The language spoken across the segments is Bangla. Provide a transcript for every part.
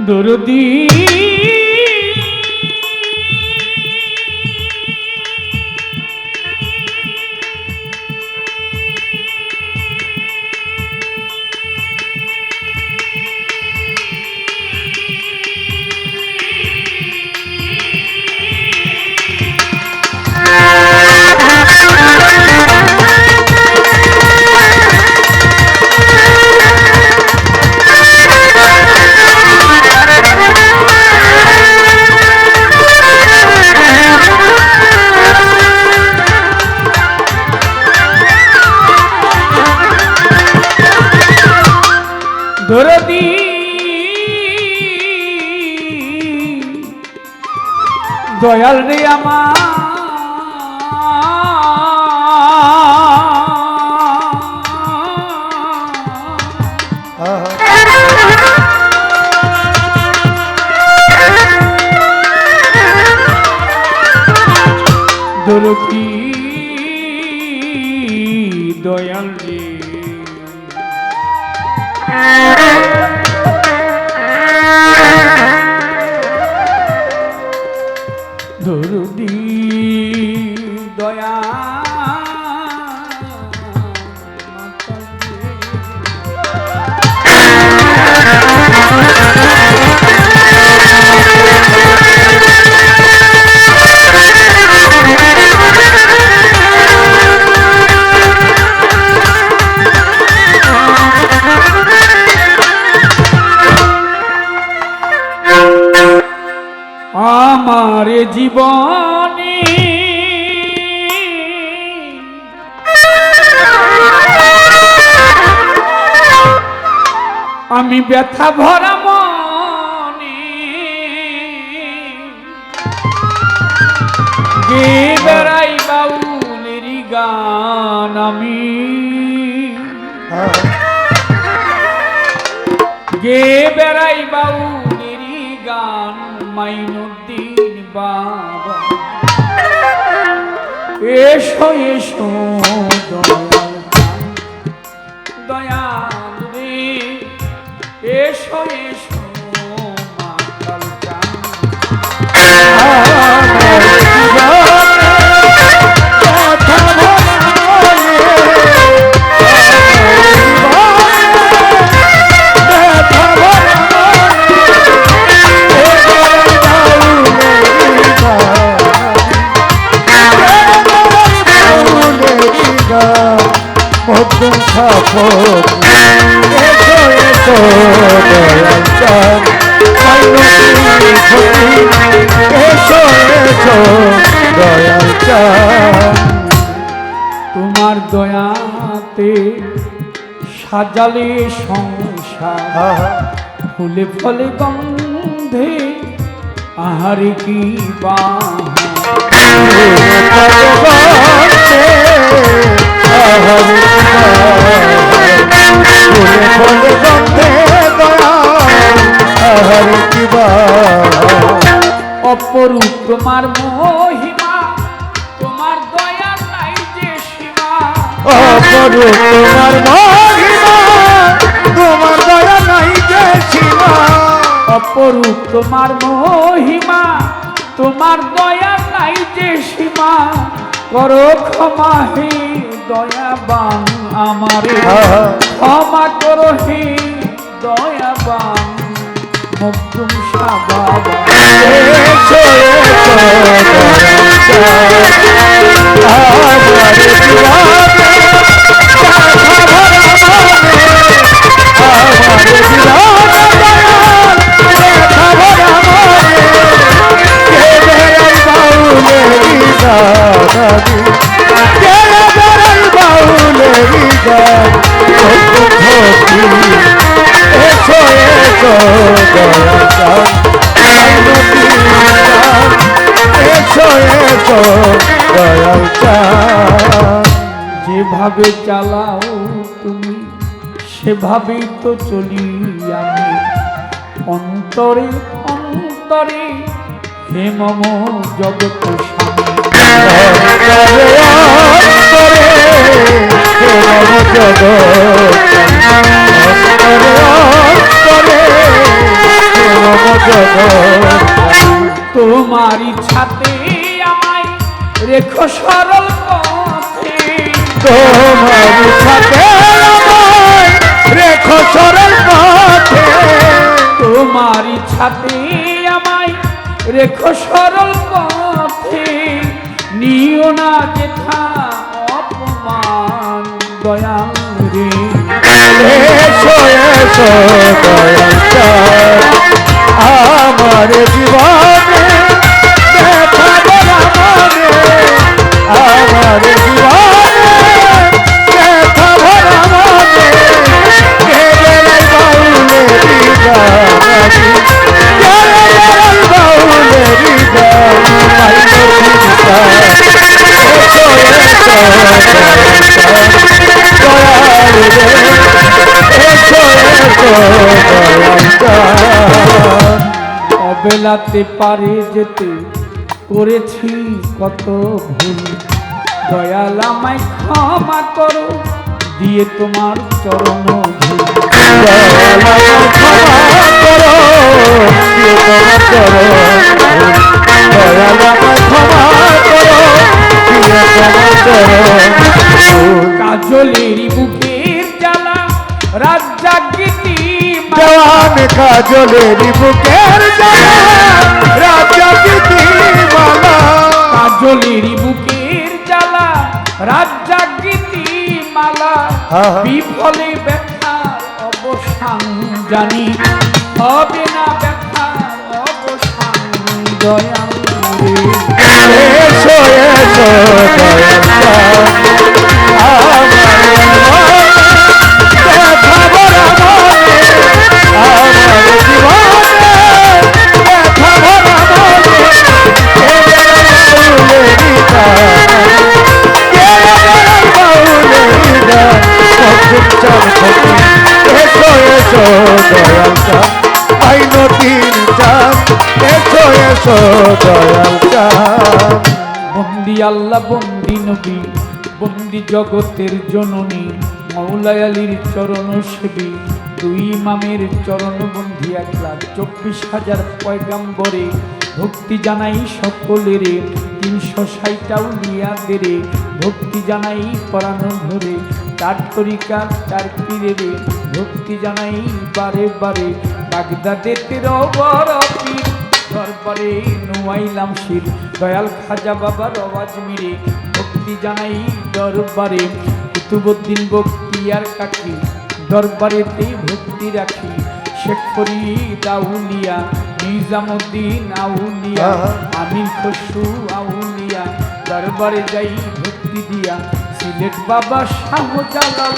দরদি জীবনে। আমি ব্যথা ভরা মনে গে বেড়াই বাউলেরই গান আমি? গে বেড়াই বাউলেরই গান মাইনুদ্দিন এসো এসো দয়াল সাজালে সংসার ফুলে ফলে গন্ধে আহারে কি বাহা তোমার মহিমা, তোমার দয়া নাই যে সীমা। করো ক্ষমা হে দয়াবান আমারে। ক্ষমা করো হে দয়াবান শাহ যেভাবে চালাও তুমি, সেভাবেই তো চলি আমি। অন্তরে অন্তরে হে মম জগৎ তোমার ইচ্ছাতে আমায় রেখো সরল তোমার সাথে আমায় রেখো সরল পথে। তোমার ইচ্ছাতে আমায় রেখো সরল পথে। নিও না যেথা অপমান, দয়াল রে। এসো এসো, দয়াল। অবেলাতে পারে যেতে করেছি কত ভুল। দয়াল আমায় ক্ষমা করো, দিয়ে তোমার চরণ ধুল। দয়াল আমার ক্ষমা করো দিয়ে তোমার চরণ কাজলের দেওয়ান কাজলের বুকের রাজা গীতি মালা। কাজলের বুকের জ্বালা রাত জাগিতি মালা। আহা। বিফলে ব্যথার অবসান জানি হবে না ব্যথার অবসান দয়াল। রে এসো এসো দয়াল। বন্দি আল্লাহ, বন্দি নবী, বন্দি জগতের জননী মৌলাই আলীর চরণ সেবী, দুই ইমামের চরণ বন্দি এক লাখ চব্বিশ হাজার পয়গাম্বরে ভক্তি জানাই সকলেরে, তিনশো ষাটটাও লিয়াদেরে ভক্তি জানাই পরানো ধরে তার তরিকা তার পীরেরে ভক্তি জানাই বারে বারে। বাগদাদেতে রবর পীর দরবারে নুয়াইলাম শির। দয়াল খাজা বাবার আওয়াজ মিরে ভক্তি জানাই দরবারে। কুতুবুদ্দিন বক্তিয়ার কাকি দরবারেতে ভক্তি রাখি। শেখ ফরিদ আউলিয়া নিজামুদ্দিন আউলিয়া আহা। আমির খসরু আউলিয়া দরবারে যাই ভক্তি দিয়া। সিলেট বাবা শাহ জালাল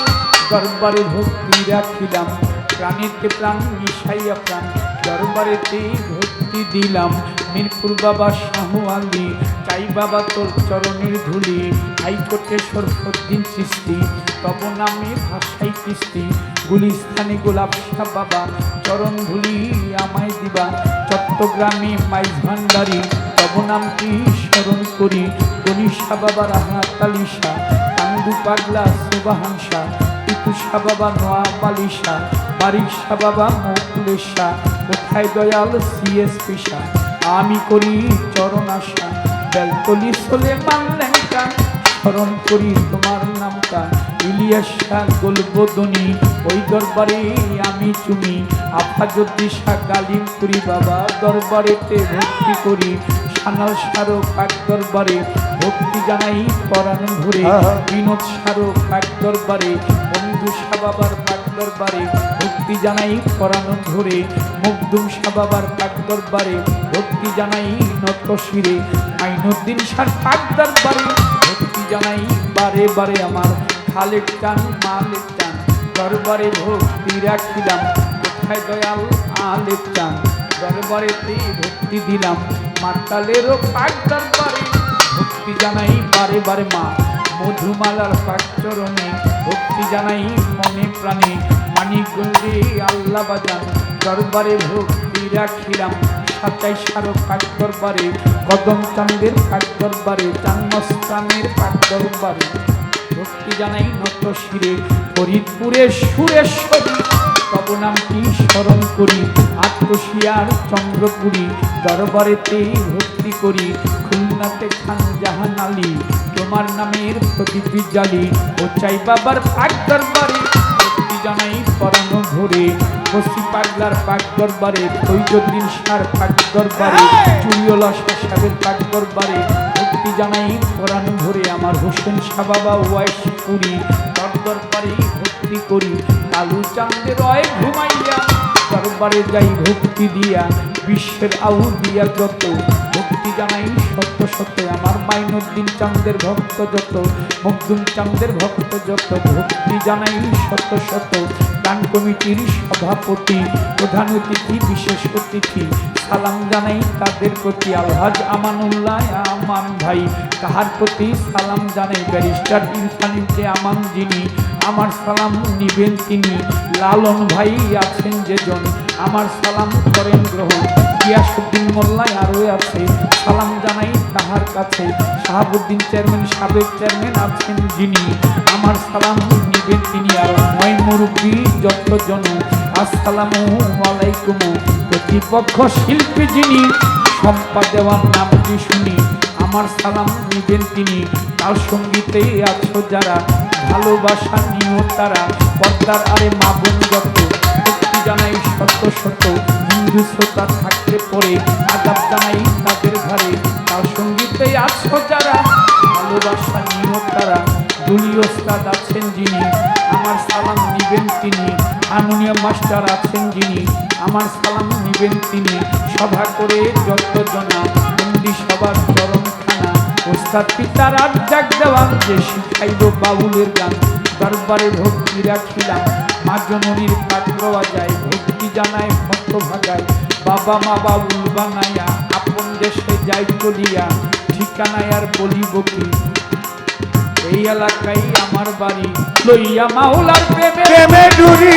দরবারে ভক্তি রাখিলাম প্রাণীতে প্রাণ মিশাইয়া প্রাণ দরবারেতে ভক্তি দিলাম। মিরপুর বাবা শাহ আলী, চাই বাবা তোর চরণের ধুলি, হাইকোর্টে সরফদ্দিন সৃষ্টি তব নামে ভাষাই কিস্তি। গুলিস্থানে গোলাপ শাহ বাবা, চরণ ধুলি আমায় দিবা। চট্টগ্রামে মাইজ ভান্ডারি, তব নামটি স্মরণ করি। গণিসা বাবা রাহা তালিশা কান্দু পাগলা সুবাহানসা পিতুষা বাবা নোয়া পালিশা বারিক শাহ বাবা মকুলেশা, কোথায় দয়াল সিএস পিসা আমি করি চরণ আশা, বেলতলি সোলে মানলেঙ্কা স্মরণ করি তোমার নামটা, ইলিয়াস শাহ গোলবদনি, ওই দরবারে আমি চুমি আফাজুদ্দিশা গালিমপুরি বাবা দরবারেতে ভক্তি করি। সানাল সারো পাক দরবারে ভক্তি জানাই পরাণ ধরে বিনোদ সারো পাক দরবারে বন্ধু সাবাবার বাবার পাক দরবারে ভক্তি জানাই পরাণ ধরে মুগ্ধুম সাবাবার বাবার পাক দরবারে ভক্তি জানাই নত শিরে। মাইনুদ্দিন শাহ পাক দরবারে ভক্তি জানাই বারে বারে আমার। খালেক টান মালেক টান দরবারে ভক্তি রাখিলাম। কোথায় দয়াল আলেক টান দরবারেতে ভক্তি দিলাম। মাতালেরও পাক দরবারে। ভক্তি জানাই বারে বারে মা। মধুমালার পাক চরণে ভক্তি জানাই মনে প্রাণে। মানিকগঞ্জে আল্লাহ বাজান, দরবারে ভক্তি রাখিলাম। সাতাই সারো পাক দরবারে, কদম চাঁদের পাক দরবারে চান্মস্তানের পাক দরবারে। ভক্তি জানাই নত শিরে, ফরিদপুরের সুরেশ্বরী। তব নামটি স্মরণ করি? আত্ম কুশিয়ার চন্দ্রপুরী, দরবারেতে ভক্তি করি। খুলনাতে খান জাহান আলী, তোমার নামের প্রদীপ জালি ও চাই বাবার পাক দরবারে, ভক্তি জানাই পরানো ভরে। বসি পাগলার পাক দরবারে ফৈজুদ্দিন সার পাক দরবারে। চুরিওলা সাহেবের পাক দরবারে, ভক্তি জানাই পরানো ভরে। আমার হোসেন শাহ বাবা ওয়াইশ পুরী তার দরবারে ভক্তি করি, কালু চাঁদের রয় ঘুমাইয়া, দরবারে যাই ভক্তি দিয়া, বিশ্বের আউ দিয়া যত। ভক্তি জানাই সত্য সত্য আমার মাইনুদ্দিন চাঁদের ভক্ত যত মকদুম চাঁদের ভক্ত যত। ভক্তি জানাই সত্য সত্য গান কমিটির সভাপতি, প্রধান অতিথি, বিশেষ অতিথি। সালাম জানাই তাদের প্রতি, আলহাজ আমানুল্লাহ আমান ভাই। তাহার প্রতি সালাম জানাই, ব্যারিস্টার ইরফানিতে আমান যিনি আমার সালাম নিবেন তিনি। লালন ভাই আছেন যেজন, আমার সালাম করেন গ্রহণ গিয়াসুদ্দিন মোল্লাই আরও আছে, সালাম জানাই তাহার কাছে। শাহাবুদ্দিন চেয়ারম্যান, সাবেক চেয়ারম্যান আছেন যিনি। আমার সালাম নিবেন তিনি আর নয় মুরব্বী যতজন আসসালামু আলাইকুম। প্রতিপক্ষ শিল্পী যিনি সম্পা দেওয়ার নামটি শুনি। আমার সালাম নিবেন তিনি। তার সঙ্গীতেই আছো যারা ভালোবাসা নিও তারা পর্দার আরে মা বোন যত ভক্তি জানাই শত শত, হিন্দু শ্রোতা থাকতে পরে আদাব জানাই তাদের ঘরে। তার সঙ্গীতে আছো যারা, ভালোবাসা নিও তারা দুলীয় ওস্তাদ আছেন যিনি, আমার সালাম নিবেন তিনি, হারমোনিয়াম মাস্টার আছেন যিনি, আমার সালাম নিবেন তিনি। সভা করে যত জনা, বন্দি সবার চরণখানা ওস্তাদ পিতার আর জাগ দেওয়া যে শিখাইল বাউলের গান, দরবারে ভক্তি রাখিলাম। মা জননীর পাঠ গাওয়া যায়, ভক্তি জানায় ভক্ত ভাগায়। বাবা মা বাউল বানায়া, আপন দেশে যাই চলিয়া, ঠিকানায় আর বলিব কি? এই এলাকায় আমার বাড়ি, লইয়া মাওলার প্রেমে প্রেমে ডুরি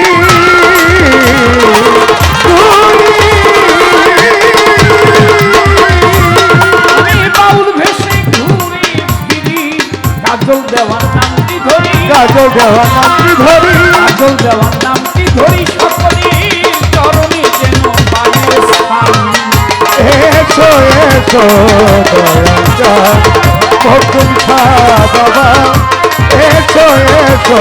ধরি দেওয়ার দেওয়া নামটি ধরি? কাজল দেওয়ার নামটি ধরি? সকলের চরণে যেন পায়ের স্থান। এসো এসো মকুম বাবা। এসো এসো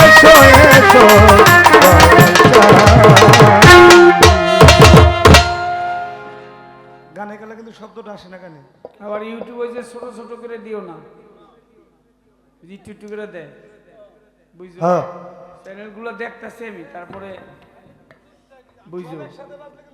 এসো এসো গানে গেলে কিন্তু শব্দটা আসে না গানে। আবার ইউটিউবে যে ছোট ছোট করে দিও না। একটু একটু করে দেয়। বুঝছ? চ্যানেলগুলো দেখতেছি আমি তারপরে বুঝছ